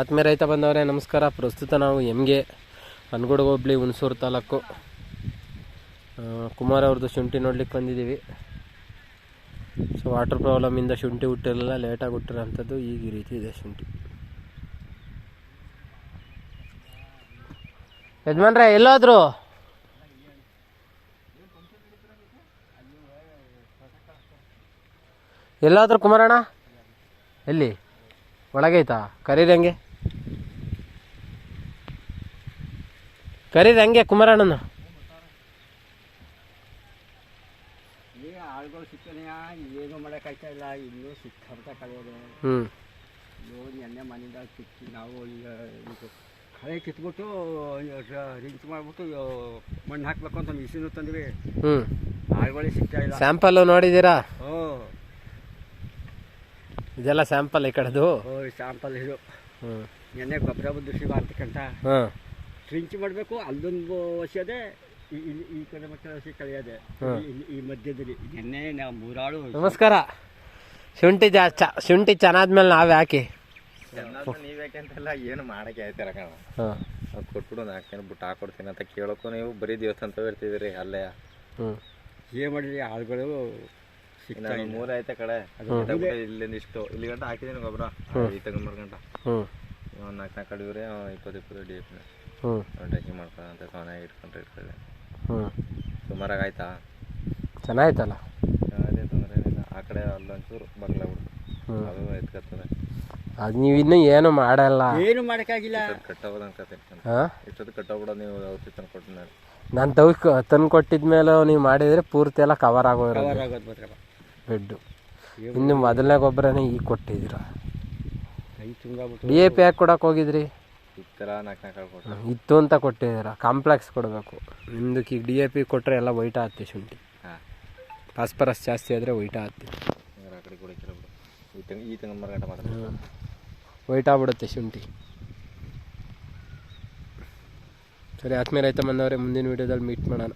ಆತ್ಮೀಯ ರೈತ ಬಂದವರೇ, ನಮಸ್ಕಾರ. ಪ್ರಸ್ತುತ ನಾವು ಎಮ್ಗೆ ಅನ್ಗೋಡು ಹೋಬ್ಳಿ ಹುಣಸೂರು ತಾಲೂಕು. ಕುಮಾರ್ ಅವ್ರದ್ದು ಶುಂಠಿ ನೋಡ್ಲಿಕ್ಕೆ ಬಂದಿದ್ದೀವಿ. ಸೊ ವಾಟರ್ ಪ್ರಾಬ್ಲಮಿಂದ ಶುಂಠಿ ಹುಟ್ಟಿರಲಿಲ್ಲ ಲೇಟಾಗಿ ಹುಟ್ಟಿರೋಂಥದ್ದು ಈಗ ಈ ರೀತಿ ಇದೆ ಶುಂಠಿ. ಯಜಮಾನ್ರೆ, ಎಲ್ಲಾದರೂ? ಎಲ್ಲಾದರೂ ಕುಮಾರಣ್ಣ? ಎಲ್ಲಿ? ಒಳಗೈತಾ? ಕರೀರಿ ಹಂಗೆ. ಕರೀರಿ ಹಂಗೆ ಕುಮಾರಣ್ಣನ. ಆಳುಗಳು ಸಿಕ್ಕನೆ ಏನು ಮಾಡೋಕ್ಕಾಗ್ತಾ ಇಲ್ಲ ಇನ್ನೂ ಸಿಕ್ಕಾರ್ತಾ ಕಳೆಯೋದು ಹ್ಞೂ ಎಣ್ಣೆ ಮನೆಯಿಂದ ಕಿತ್ತು ನಾವು ಈಗ ಇದು ಕಳೆ ಕಿತ್ಬಿಟ್ಟು ರಿಂಚ್ ಮಾಡಿಬಿಟ್ಟು ಮಣ್ಣು ಹಾಕ್ಬೇಕು ಅಂತ ಮಿಷಿನು ತಂದ್ವಿ. ಹ್ಞೂ ಆಳುಗಳೇ ಸಿಗ್ತಾ ಇಲ್ಲ. ಸ್ಯಾಂಪಲ್ ನೋಡಿದ್ದೀರಾ? ಓ ಇದೆಲ್ಲ ಸ್ಯಾಂಪಲ್ ಈ ಕಡೆದು. ಓ ಸ್ಯಾಂಪಲ್ ಇದು. ಹ್ಞೂ ನೆನ್ನೆ ಗೊಬ್ಬರ ಬುದ್ಧಿ ಅಂತಕ್ಕಂಥ ಹಾಂ ಟ್ರಿಂಚ್ ಮಾಡಬೇಕು ಅಲ್ಲೊಂದು ವರ್ಷದೆ ಈ ಕಡೆ ಮತ್ತೆ ವರ್ಷ ಕಳೆಯೋದೆ. ಈ- ಮಧ್ಯದಲ್ಲಿ ನೆನ್ನೆ ನಾವು ಮೂರಾಳು ನಮಸ್ಕಾರ. ಶುಂಠಿ ಜಾ ಚ ಶುಂಠಿ ಚೆನ್ನಾದ್ಮೇಲೆ ನಾವೇ ಹಾಕಿ ನೀವ್ ಯಾಕೆಂತೆಲ್ಲ ಏನು ಮಾಡಕ್ಕೆ ಆಯ್ತಾರ ಕಣ? ಹಾಂ. ಅದ್ ಕೊಟ್ಬಿಡು ನಾಲ್ಕೇನು ಬಿಟ್ಟು ಹಾಕೊಡ್ತೀನಿ ಅಂತ ಕೇಳೋಕು ನೀವು ಬರೀ ದೇವಸ್ಥಾನ ಇರ್ತಿದ್ರಿ ಅಲ್ಲೇ. ಹ್ಞೂ ಏನು ಮಾಡಿದ್ರಿ? ಆಳುಗಳು ಮೂರ ಐತೆ ಕಡೆ? ಇಲ್ಲಿಂದ ಇಷ್ಟು ಇಲ್ಲಿ ಗಂಟ ಹಾಕಿದೀನಿ ಗೊಬ್ಬರ. ಈ ತಗೊಂಬರ್ ಗಂಟ. ಹ್ಞೂ ಒಂದು ನಾಲ್ಕು ನಾಲ್ಕು ಕಡಿವ್ರೆ ಇಪ್ಪತ್ತು ಇಪ್ಪತ್ತು ಡಿ ಎಫ್ ಹ್ಞೂ ಟೆಕಿ ಮಾಡ್ಕೊಳ್ಳೋ ಸೋನಾಗಿ ಇಟ್ಕೊಂಡ್ರೆ ಇಟ್ಕೊಳ್ಳಿ. ಹ್ಞೂ ಸುಮಾರಾಗಿ ಆಯ್ತಾ ಚೆನ್ನಾಗಿತ್ತಲ್ಲ ಅದೇ ತೊಂದರೆ ಏನಿಲ್ಲ ಆ ಕಡೆ ಅಲ್ಲೊಂಚೂರು ಹ್ಞೂ ಅದು ಎತ್ಕತ್ತದೆ. ಅದು ನೀವು ಇನ್ನೂ ಏನು ಮಾಡಲ್ಲ. ಏನು ಮಾಡೋಕ್ಕಾಗಿಲ್ಲ. ಕಟ್ಟೋದು ಅನ್ಕತೀನಿ ಹಾಂ? ಇಷ್ಟೊತ್ತು ಕಟ್ಟೋಗ್ಬಿಡೋದು ನೀವು ಔಷಧಿ ತಂದು ಕೊಟ್ಟು ನಾನು ನಾನು ತವ್ ತಂದು ಕೊಟ್ಟಿದ್ಮೇಲೆ ನೀವು ಮಾಡಿದರೆ ಪೂರ್ತಿ ಎಲ್ಲ ಕವರ್ ಆಗೋದು ಬೆಡ್ಡು. ಇನ್ನು ಮೊದಲನೇ ಗೊಬ್ಬರನೇ ಈಗ ಕೊಟ್ಟಿದ್ದೀರ? ಡಿ ಎ ಪಿ ಯಾಕೆ ಕೊಡಕ್ಕೆ ಹೋಗಿದ್ರಿ? ಇತ್ತು ಅಂತ ಕೊಟ್ಟಿದ್ದೀರ? ಕಾಂಪ್ಲೆಕ್ಸ್ ಕೊಡಬೇಕು. ನಿಮ್ದಕ್ಕೆ ಈಗ ಡಿ ಎ ಪಿ ಕೊಟ್ಟರೆ ಎಲ್ಲ ವೈಟ್ ಆಗುತ್ತೆ ಶುಂಠಿ. ಹಾಂ. ಫಾಸ್ಫರಸ್ ಜಾಸ್ತಿ ಆದರೆ ವೈಟ್ ತಂಗಂಬರ್ ವೈಟ್ ಆಗ್ಬಿಡುತ್ತೆ ಶುಂಠಿ. ಸರಿ ಆತ್ಮೀಯ ರೈತ ಬಂದವರೇ ಮುಂದಿನ ವೀಡಿಯೋದಲ್ಲಿ ಮೀಟ್ ಮಾಡೋಣ.